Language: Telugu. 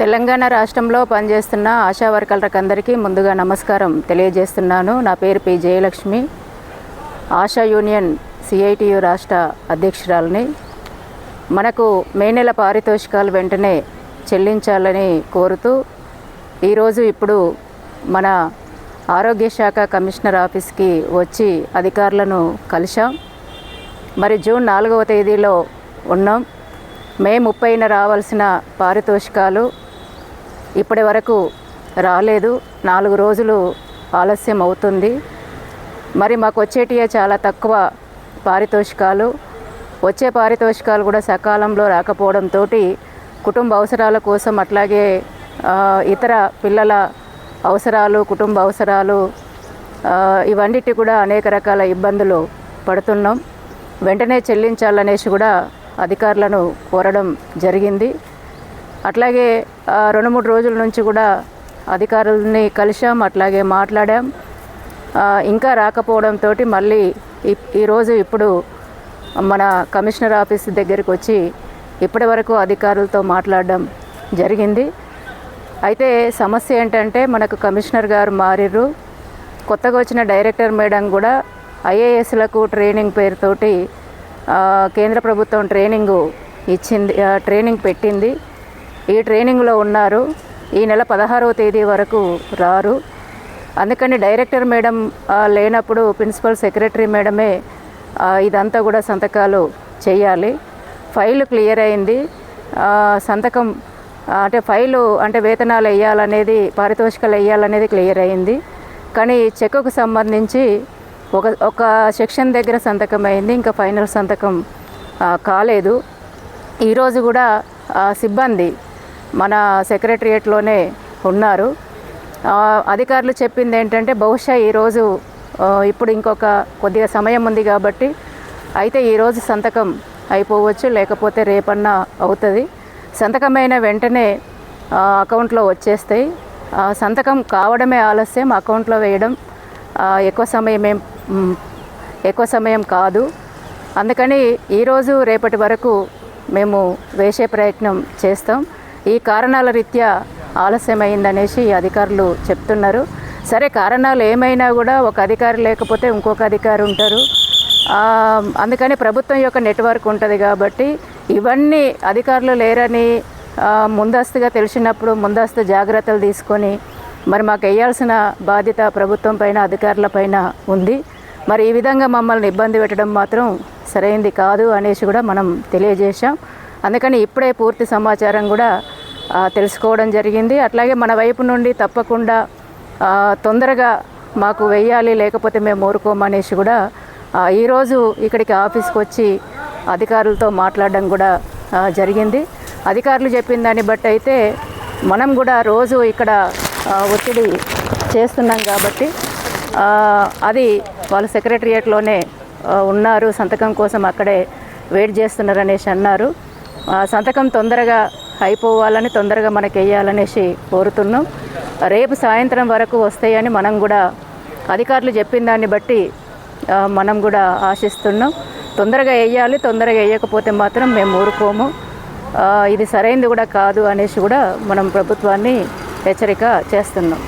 తెలంగాణ రాష్ట్రంలో పనిచేస్తున్న ఆశా వర్కర్లకు అందరికీ ముందుగా నమస్కారం తెలియజేస్తున్నాను. నా పేరు P Jayalakshmi. Asha union CITU రాష్ట్ర అధ్యక్షురాలని. మనకు మే నెల పారితోషికాలు వెంటనే చెల్లించాలని కోరుతూ ఈరోజు ఇప్పుడు మన ఆరోగ్య శాఖ కమిషనర్ ఆఫీస్కి వచ్చి అధికారులను కలిశాం. మరి జూన్ నాలుగవ తేదీలో ఉన్నాం. మే ముప్పైన రావాల్సిన పారితోషికాలు ఇప్పటి వరకు రాలేదు. నాలుగు రోజులు ఆలస్యం అవుతుంది. మరి మాకు వచ్చేటియే చాలా తక్కువ పారితోషికాలు. వచ్చే పారితోషికాలు కూడా సకాలంలో రాకపోవడంతో కుటుంబ అవసరాల కోసం అట్లాగే ఇతర పిల్లల అవసరాలు కుటుంబ అవసరాలు ఇవన్నిటి కూడా అనేక రకాల ఇబ్బందులు పడుతున్నాం. వెంటనే చెల్లించాలనేసి కూడా అధికారులను కోరడం జరిగింది. అట్లాగే రెండు మూడు రోజుల నుంచి కూడా అధికారులని కలిశాం అట్లాగే మాట్లాడాం. ఇంకా రాకపోవడంతో మళ్ళీ ఈరోజు ఇప్పుడు మన కమిషనర్ ఆఫీస్ దగ్గరికి వచ్చి ఇప్పటి వరకు అధికారులతో మాట్లాడడం జరిగింది. అయితే సమస్య ఏంటంటే మనకు కమిషనర్ గారు మారిర్రు. కొత్తగా వచ్చిన డైరెక్టర్ మేడం కూడా ఐఏఎస్లకు ట్రైనింగ్ పేరుతోటి కేంద్ర ప్రభుత్వం ట్రైనింగ్ ఇచ్చింది ట్రైనింగ్ పెట్టింది. ఈ ట్రైనింగ్లో ఉన్నారు. ఈ నెల పదహారవ తేదీ వరకు రారు. అందుకని డైరెక్టర్ మేడం లేనప్పుడు ప్రిన్సిపల్ సెక్రటరీ మేడమే ఇదంతా కూడా సంతకాలు చేయాలి. ఫైల్ క్లియర్ అయింది. సంతకం అంటే ఫైలు అంటే వేతనాలు వేయాలనేది పారితోషికాలు వేయాలనేది క్లియర్ అయింది. కానీ చెక్కుకు సంబంధించి ఒక ఒక సెక్షన్ దగ్గర సంతకం అయింది. ఇంకా ఫైనల్ సంతకం కాలేదు. ఈరోజు కూడా సిబ్బంది మన సెక్రటరియేట్లోనే ఉన్నారు. అధికారులు చెప్పింది ఏంటంటే బహుశా ఈరోజు ఇప్పుడు ఇంకొక కొద్దిగా సమయం ఉంది కాబట్టి అయితే ఈరోజు సంతకం అయిపోవచ్చు లేకపోతే రేపన్నా అవుతుంది. సంతకమైన వెంటనే అకౌంట్లో వచ్చేస్తాయి. సంతకం కావడమే ఆలస్యం అకౌంట్లో వేయడం ఎక్కువ సమయం ఏం ఎక్కువ సమయం కాదు. అందుకని ఈరోజు రేపటి వరకు మేము వేసే ప్రయత్నం చేస్తాం. ఈ కారణాల రీత్యా ఆలస్యమైందనేసి అధికారులు చెప్తున్నారు. సరే కారణాలు ఏమైనా కూడా ఒక అధికారి లేకపోతే ఇంకొక అధికారి ఉంటారు. అందుకని ప్రభుత్వం యొక్క నెట్వర్క్ ఉంటుంది కాబట్టి ఇవన్నీ అధికారులు లేరని ముందస్తుగా తెలిసినప్పుడు ముందస్తు జాగ్రత్తలు తీసుకొని మరి మాకు వేయాల్సిన బాధ్యత ప్రభుత్వం పైన అధికారుల పైన ఉంది. మరి ఈ విధంగా మమ్మల్ని ఇబ్బంది పెట్టడం మాత్రం సరైంది కాదు అనేసి కూడా మనం తెలియజేశాం. అందుకని ఇప్పుడే పూర్తి సమాచారం కూడా తెలుసుకోవడం జరిగింది. అట్లాగే మన వైపు నుండి తప్పకుండా తొందరగా మాకు వెయ్యాలి లేకపోతే మేము ఊరుకోమనేసి కూడా ఈరోజు ఇక్కడికి ఆఫీస్కి వచ్చి అధికారులతో మాట్లాడడం కూడా జరిగింది. అధికారులు చెప్పిన దాన్ని బట్టి అయితే మనం కూడా రోజు ఇక్కడ ఒత్తిడి చేస్తున్నాం కాబట్టి అది వాళ్ళ సెక్రటరియేట్లోనే ఉన్నారు సంతకం కోసం అక్కడే వెయిట్ చేస్తున్నారు అనేసి అన్నారు. సంతకం తొందరగా అయిపోవాలని తొందరగా మనకి వేయాలనేసి కోరుతున్నాం. రేపు సాయంత్రం వరకు వస్తాయని మనం కూడా అధికారులు చెప్పిన దాన్ని బట్టి మనం కూడా ఆశిస్తున్నాం. తొందరగా వేయాలి తొందరగా వేయకపోతే మాత్రం మేము ఊరుకోము. ఇది సరైనది కూడా కాదు అనేసి కూడా మనం ప్రభుత్వాన్ని హెచ్చరిక చేస్తున్నాం.